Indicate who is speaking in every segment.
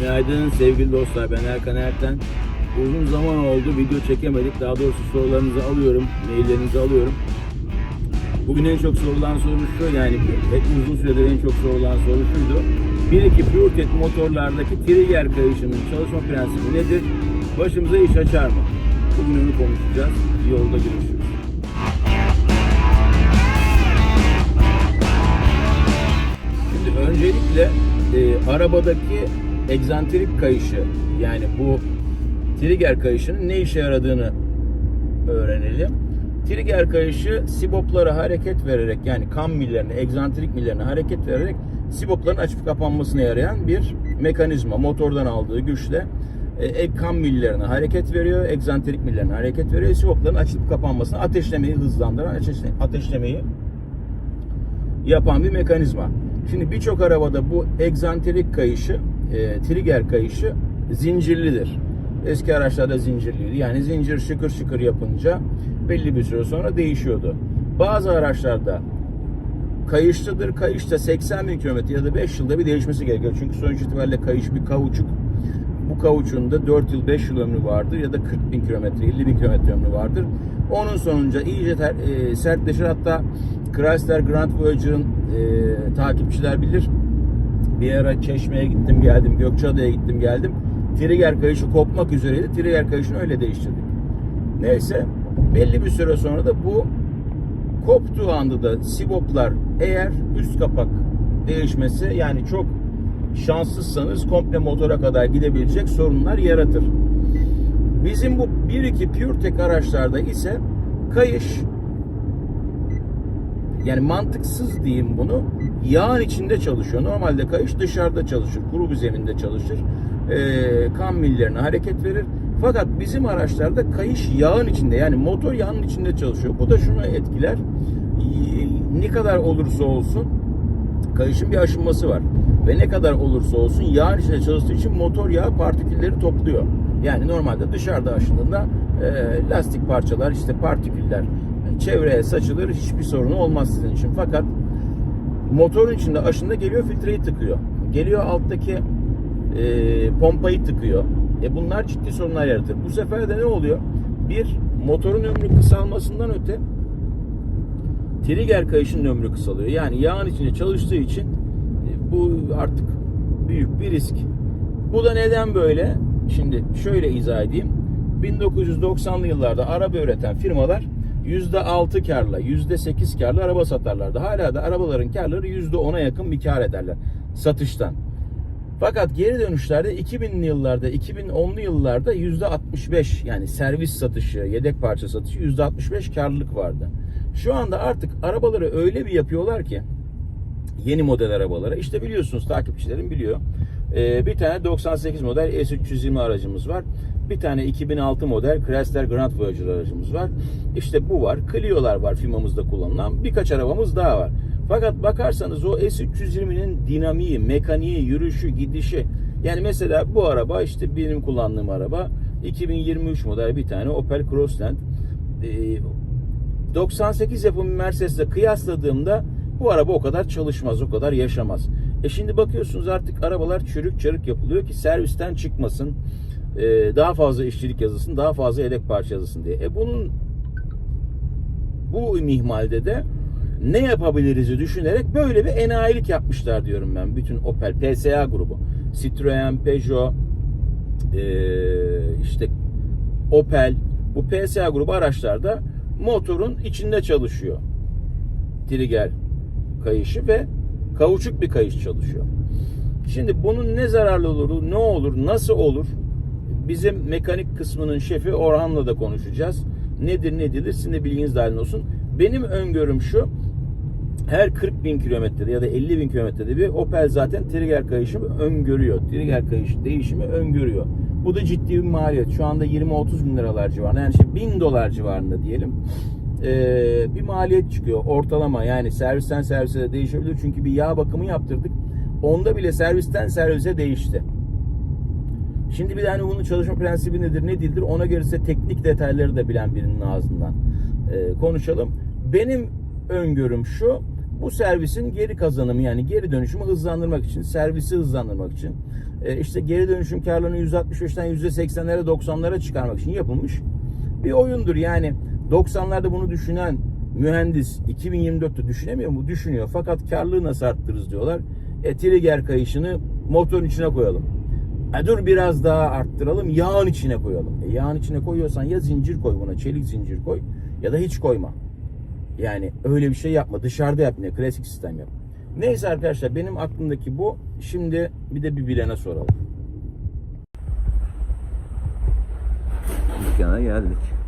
Speaker 1: Günaydın sevgili dostlar. Ben Erkan Erten. Uzun zaman oldu video çekemedik. Daha doğrusu sorularınızı alıyorum, maillerinizi alıyorum. Bugün en çok sorulan soru şu yani hep uzun süredir en çok sorulan soru şuydu. 1-2 PureTech motorlardaki trigger kayışının çalışma prensibi nedir? Başımıza iş açar mı? Bugün onu konuşacağız. Yolda görüşürüz. Şimdi öncelikle e, arabadaki egzantrik kayışı yani bu trigger kayışının ne işe yaradığını öğrenelim. Trigger kayışı siboplara hareket vererek yani kam millerine, egzantrik millerine hareket vererek sibopların açıp kapanmasına yarayan bir mekanizma. Motordan aldığı güçle e, kam millerine hareket veriyor, egzantrik millerine hareket veriyor. Sibopların açılıp kapanmasına ateşlemeyi hızlandıran, ateşle- ateşlemeyi yapan bir mekanizma. Şimdi birçok arabada bu egzantrik kayışı, e, trigger kayışı zincirlidir. Eski araçlarda zincirliydi. Yani zincir şıkır şıkır yapınca belli bir süre sonra değişiyordu. Bazı araçlarda kayışlıdır. Kayışta 80 bin kilometre ya da 5 yılda bir değişmesi gerekiyor. Çünkü sonuç itibariyle kayış bir kauçuk. Bu kauçuğun da 4 yıl 5 yıl ömrü vardır ya da 40 bin kilometre 50 bin kilometre ömrü vardır. Onun sonunca iyice ter, e, sertleşir. Hatta Chrysler Grand Voyager'ın e, takipçiler bilir. Bir ara Çeşme'ye gittim geldim, Gökçeada'ya gittim geldim. Trigger kayışı kopmak üzereydi. Trigger kayışını öyle değiştirdik. Neyse belli bir süre sonra da bu koptuğu anda da siboplar eğer üst kapak değişmesi yani çok şanssızsanız komple motora kadar gidebilecek sorunlar yaratır. Bizim bu 1-2 PureTech araçlarda ise kayış yani mantıksız diyeyim bunu yağın içinde çalışıyor. Normalde kayış dışarıda çalışır. Kuru bir zeminde çalışır. Ee, kan millerine hareket verir. Fakat bizim araçlarda kayış yağın içinde yani motor yağın içinde çalışıyor. Bu da şunu etkiler. Ee, Ne kadar olursa olsun kayışın bir aşınması var. Ve ne kadar olursa olsun yağın içinde çalıştığı için motor yağı partikülleri topluyor. Yani normalde dışarıda aşındığında e, lastik parçalar işte partiküller çevreye saçılır hiçbir sorunu olmaz sizin için. Fakat motorun içinde aşında geliyor filtreyi tıkıyor. Geliyor alttaki e, pompayı tıkıyor. E bunlar ciddi sorunlar yaratır. Bu sefer de ne oluyor? Bir, motorun ömrü kısalmasından öte trigger kayışının ömrü kısalıyor. Yani yağın içinde çalıştığı için e, bu artık büyük bir risk. Bu da neden böyle? Şimdi şöyle izah edeyim. 1990'lı yıllarda araba üreten firmalar %6 karla, %8 karla araba satarlardı. Hala da arabaların karları %10'a yakın bir kar ederler satıştan. Fakat geri dönüşlerde 2000'li yıllarda, 2010'lu yıllarda %65 yani servis satışı, yedek parça satışı %65 karlılık vardı. Şu anda artık arabaları öyle bir yapıyorlar ki yeni model arabalara işte biliyorsunuz takipçilerim biliyor. Ee, bir tane 98 model S320 aracımız var. Bir tane 2006 model Chrysler Grand Voyager aracımız var. İşte bu var. Clio'lar var firmamızda kullanılan. Birkaç arabamız daha var. Fakat bakarsanız o S320'nin dinamiği, mekaniği, yürüyüşü, gidişi. Yani mesela bu araba işte benim kullandığım araba 2023 model bir tane Opel Crossland. Ee, 98 yapımı Mercedes'le kıyasladığımda bu araba o kadar çalışmaz, o kadar yaşamaz. E şimdi bakıyorsunuz artık arabalar çürük çarık yapılıyor ki servisten çıkmasın, e, daha fazla işçilik yazılsın, daha fazla yedek parça yazılsın diye. E bunun bu mihmalde de ne yapabiliriz'i düşünerek böyle bir enayilik yapmışlar diyorum ben. Bütün Opel, PSA grubu, Citroen, Peugeot, e, işte Opel, bu PSA grubu araçlarda motorun içinde çalışıyor. Trigger kayışı ve kauçuk bir kayış çalışıyor. Şimdi bunun ne zararlı olur, ne olur, nasıl olur? Bizim mekanik kısmının şefi Orhan'la da konuşacağız. Nedir ne değildir sizin de bilginiz dahil olsun. Benim öngörüm şu. Her 40 bin kilometrede ya da 50 bin kilometrede bir Opel zaten trigger kayışımı öngörüyor. Trigger kayış değişimi öngörüyor. Bu da ciddi bir maliyet. Şu anda 20-30 bin liralar civarında. Yani işte 1000 dolar civarında diyelim. Ee, bir maliyet çıkıyor. Ortalama yani servisten servise de değişebilir. Çünkü bir yağ bakımı yaptırdık. Onda bile servisten servise değişti. Şimdi bir de hani bunun çalışma prensibi nedir ne değildir ona göre size teknik detayları da bilen birinin ağzından e, konuşalım. Benim öngörüm şu Bu servisin geri kazanımı yani geri dönüşümü hızlandırmak için, servisi hızlandırmak için, e, işte geri dönüşüm karlarını %65'ten %80'lere 90'lara çıkarmak için yapılmış bir oyundur. Yani 90'larda bunu düşünen mühendis 2024'te düşünemiyor mu? Düşünüyor. Fakat karlılığı nasıl arttırırız diyorlar. E, trigger kayışını motorun içine koyalım. E, dur biraz daha arttıralım. Yağın içine koyalım. E, yağın içine koyuyorsan ya zincir koy buna. Çelik zincir koy. Ya da hiç koyma. Yani öyle bir şey yapma. Dışarıda yap yine. Klasik sistem yap. Neyse arkadaşlar benim aklımdaki bu. Şimdi bir de bir bilene soralım. Dükkana geldik.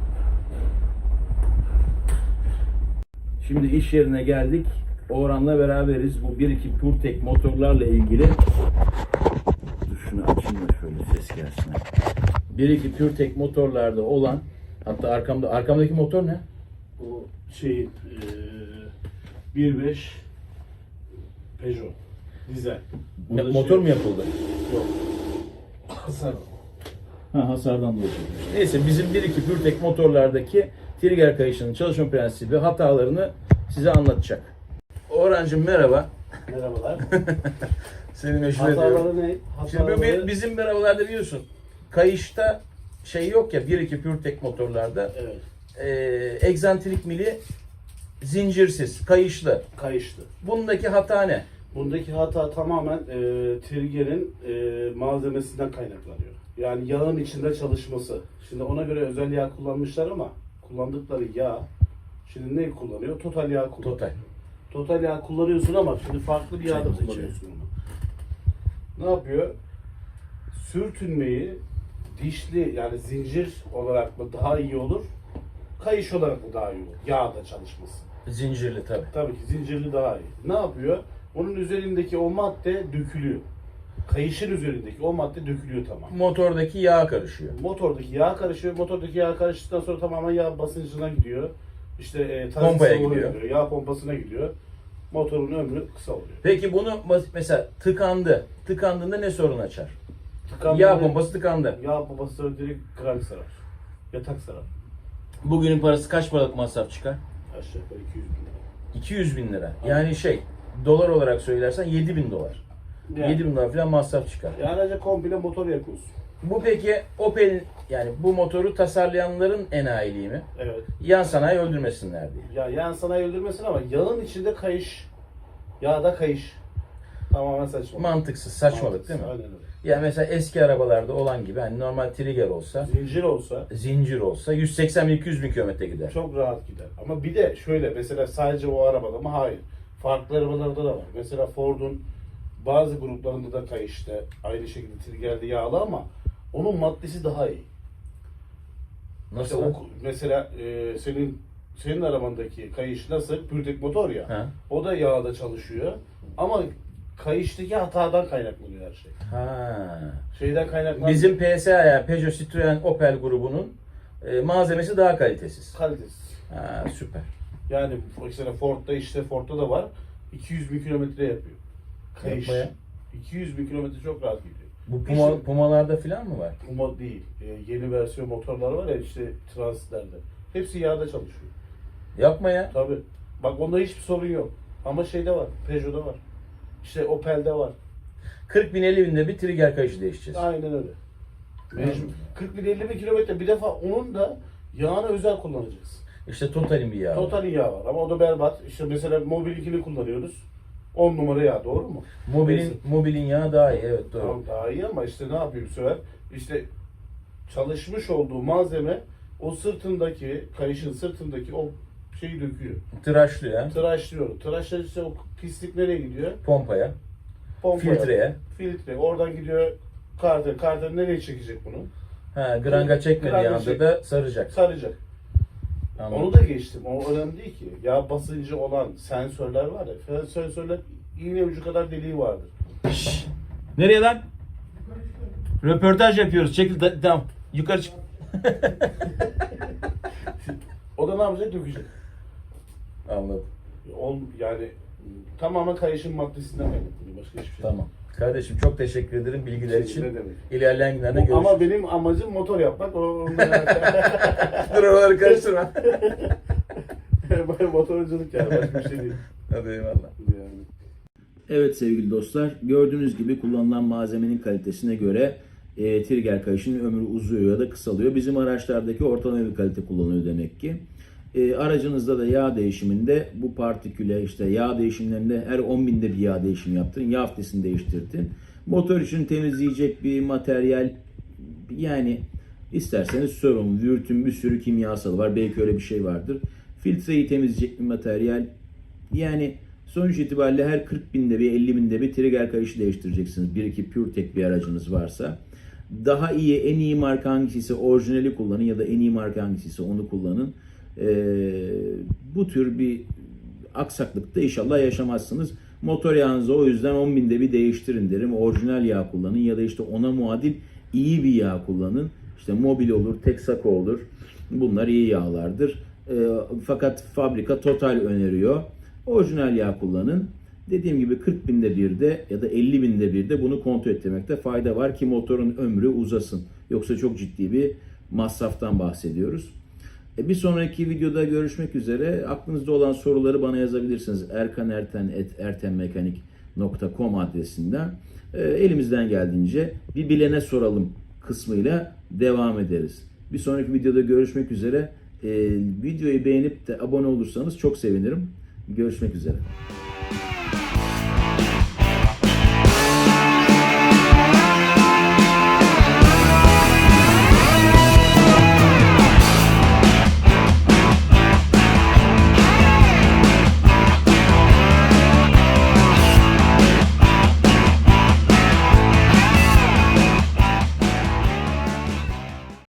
Speaker 1: Şimdi iş yerine geldik. Orhan'la beraberiz. Bu 1-2 PureTech motorlarla ilgili şunu açayım da şöyle ses gelsin. 1-2 PureTech motorlarda olan hatta arkamda arkamdaki motor ne?
Speaker 2: O şey eee 1.5 Peugeot dizel. Burada
Speaker 1: motor
Speaker 2: şey-
Speaker 1: mu yapıldı?
Speaker 2: Yok. Hasar.
Speaker 1: Ha hasardan dolayı. Neyse bizim 1-2 PureTech motorlardaki trigger kayışının çalışma prensibi hatalarını size anlatacak. Orhancığım merhaba.
Speaker 2: Merhabalar.
Speaker 1: Seni meşhur ediyorum.
Speaker 2: Hataları ne?
Speaker 1: Şimdi bu
Speaker 2: Hataları...
Speaker 1: bizim arabalarda biliyorsun kayışta şey yok ya 1-2 PureTech motorlarda
Speaker 2: Evet.
Speaker 1: e, egzantrik mili zincirsiz, kayışlı.
Speaker 2: Kayıştı.
Speaker 1: Bundaki hata ne?
Speaker 2: Bundaki hata tamamen eee trigger'in eee, malzemesinden kaynaklanıyor. Yani yağın içinde çalışması. Şimdi ona göre özel yağ kullanmışlar ama kullandıkları yağ şimdi ne kullanıyor? Total yağ kullanıyor.
Speaker 1: Total.
Speaker 2: Total yağ kullanıyorsun ama şimdi farklı bir yağ da
Speaker 1: Çek, çek.
Speaker 2: kullanıyorsun onu. Ne yapıyor? Sürtünmeyi dişli yani zincir olarak mı daha iyi olur? Kayış olarak mı daha iyi olur? Yağda çalışması.
Speaker 1: Zincirli tabi.
Speaker 2: Tabii ki zincirli daha iyi. Ne yapıyor? Onun üzerindeki o madde dökülüyor. Kayışın üzerindeki o madde dökülüyor tamam.
Speaker 1: Motordaki yağ karışıyor.
Speaker 2: Motordaki yağ karışıyor. Motordaki yağ karıştıktan sonra tamamen yağ basıncına gidiyor. İşte e,
Speaker 1: Pompaya
Speaker 2: savuna
Speaker 1: gidiyor.
Speaker 2: Yağ pompasına gidiyor. Motorun ömrü kısa oluyor.
Speaker 1: Peki bunu bas- mesela tıkandı. Tıkandığında ne sorun açar?
Speaker 2: Tıkandı
Speaker 1: Yağ pompası tıkandı.
Speaker 2: Yağ pompası direkt krank sarar. Yatak sarar.
Speaker 1: Bugünün parası kaç paralık masraf çıkar?
Speaker 2: Aşağı yukarı 200 bin lira.
Speaker 1: 200 bin lira. Yani şey dolar olarak söylersen 7 bin dolar.
Speaker 2: Yani,
Speaker 1: 7 bin dolar falan masraf çıkar.
Speaker 2: yani ancak komple motor yakıyorsun.
Speaker 1: Bu peki Opel yani bu motoru tasarlayanların enayiliği mi?
Speaker 2: Evet.
Speaker 1: Yan sanayi öldürmesinler diye.
Speaker 2: Ya yan sanayi öldürmesin ama yağın içinde kayış. Yağda kayış. Tamamen saçma.
Speaker 1: Mantıksız, saçmalık değil mi?
Speaker 2: Aynen öyle.
Speaker 1: Yani mesela eski arabalarda olan gibi hani normal trigger olsa,
Speaker 2: Zincir olsa
Speaker 1: zincir olsa 180 bin 200 bin kilometre gider.
Speaker 2: çok rahat gider. Ama bir de şöyle mesela sadece o arabada mı? Hayır. Farklı arabalarda da var. Mesela Ford'un bazı gruplarında da kayışta aynı şekilde trigger'de yağlı ama onun maddesi daha iyi.
Speaker 1: Nasıl?
Speaker 2: Mesela, o, mesela e, senin senin arabandaki kayış nasıl? Pürtek motor ya.
Speaker 1: Ha.
Speaker 2: O da yağda çalışıyor. Ama kayıştaki hatadan kaynaklanıyor her şey.
Speaker 1: Ha.
Speaker 2: Şeyden kaynaklanıyor.
Speaker 1: Bizim PSA yani Peugeot Citroen Opel grubunun e, malzemesi daha kalitesiz.
Speaker 2: kalitesiz.
Speaker 1: Ha, süper.
Speaker 2: Yani mesela Ford'da işte Ford'da da var. 200 bin kilometre yapıyor. Kayış.
Speaker 1: Yapma ya.
Speaker 2: 200 bin kilometre çok rahat gidiyor.
Speaker 1: Bu Puma,
Speaker 2: İşte-
Speaker 1: Pumalarda falan mı var?
Speaker 2: Puma değil. e, yeni versiyon motorlar var ya işte transitlerde. Hepsi yağda çalışıyor.
Speaker 1: Yapma ya.
Speaker 2: Tabi. Bak onda hiçbir sorun yok. Ama şeyde var. Peugeot'da var. İşte Opel'de var.
Speaker 1: 40 bin 50 binde bir trigger kayışı değişeceğiz.
Speaker 2: Aynen öyle. Mecbur. 40 bin 50 bin kilometre bir defa onun da yağını özel kullanacağız.
Speaker 1: İşte Total'in bir yağı. var.
Speaker 2: Total yağ var ama o da berbat. İşte mesela Mobil 2'ni kullanıyoruz. 10 numara yağ doğru mu?
Speaker 1: Mobilin, mobilin yağı daha iyi evet doğru.
Speaker 2: Tamam daha iyi ama işte ne yapıyor bu sefer? İşte çalışmış olduğu malzeme o sırtındaki, kayışın sırtındaki o şeyi döküyor.
Speaker 1: Tıraşlı ya.
Speaker 2: Tıraşlıyor. Tıraşlayınca o pislik nereye gidiyor?
Speaker 1: Pompaya.
Speaker 2: Pompaya.
Speaker 1: Filtreye.
Speaker 2: Filtre. Oradan gidiyor karter. Karter nereye çekecek bunu?
Speaker 1: Ha, granga çekmediği
Speaker 2: Granga
Speaker 1: anda
Speaker 2: çek-
Speaker 1: da saracak.
Speaker 2: Saracak.
Speaker 1: Anladım.
Speaker 2: Onu da geçtim. O önemli değil ki. Yağ basıncı olan sensörler var ya. Sensörler iğne ucu kadar deliği vardır.
Speaker 1: Şşş. Nereye lan? Röportaj yapıyoruz. Çekil da- tamam. Yukarı çık.
Speaker 2: O da ne yapacak? Dökecek.
Speaker 1: Anladım.
Speaker 2: Ol, yani tamamen kayışın maddesinden kaynaklanıyor. Başka hiçbir şey.
Speaker 1: Tamam. Kardeşim çok teşekkür ederim bilgiler
Speaker 2: Ne
Speaker 1: için.
Speaker 2: demek?
Speaker 1: İlerleyen günlerde görüşürüz.
Speaker 2: Ama benim amacım motor yapmak. O
Speaker 1: Dur oraları karıştırma.
Speaker 2: Motorculuk yani başka bir şey değil.
Speaker 1: Hadi eyvallah.
Speaker 2: Yani.
Speaker 1: Evet sevgili dostlar, gördüğünüz gibi kullanılan malzemenin kalitesine göre e, trigger kayışının ömrü uzuyor ya da kısalıyor. Bizim araçlardaki ortalama bir kalite kullanılıyor demek ki. E, aracınızda da yağ değişiminde bu partiküle işte yağ değişimlerinde her 10 binde bir yağ değişimi yaptırın. Yağ filtresini değiştirdin. Motor için temizleyecek bir materyal yani isterseniz sorun, vürtün bir sürü kimyasal var. Belki öyle bir şey vardır. Filtreyi temizleyecek bir materyal yani sonuç itibariyle her 40 binde bir 50 binde bir trigger kayışı değiştireceksiniz. Bir iki PureTech bir aracınız varsa. Daha iyi, en iyi marka hangisiyse orijinali kullanın ya da en iyi marka hangisiyse onu kullanın. Ee, bu tür bir aksaklıkta inşallah yaşamazsınız. Motor yağınızı o yüzden 10 binde bir değiştirin derim. Orijinal yağ kullanın ya da işte ona muadil iyi bir yağ kullanın. İşte mobil olur, Texaco olur. Bunlar iyi yağlardır. Ee, fakat fabrika total öneriyor. Orijinal yağ kullanın. Dediğim gibi 40 binde bir de ya da 50 binde bir de bunu kontrol etmekte fayda var ki motorun ömrü uzasın. Yoksa çok ciddi bir masraftan bahsediyoruz. E, Bir sonraki videoda görüşmek üzere. Aklınızda olan soruları bana yazabilirsiniz. erkanerten.ertenmekanik.com adresinden. E, Elimizden geldiğince bir bilene soralım kısmıyla devam ederiz. Bir sonraki videoda görüşmek üzere. E, Videoyu beğenip de abone olursanız çok sevinirim. Görüşmek üzere.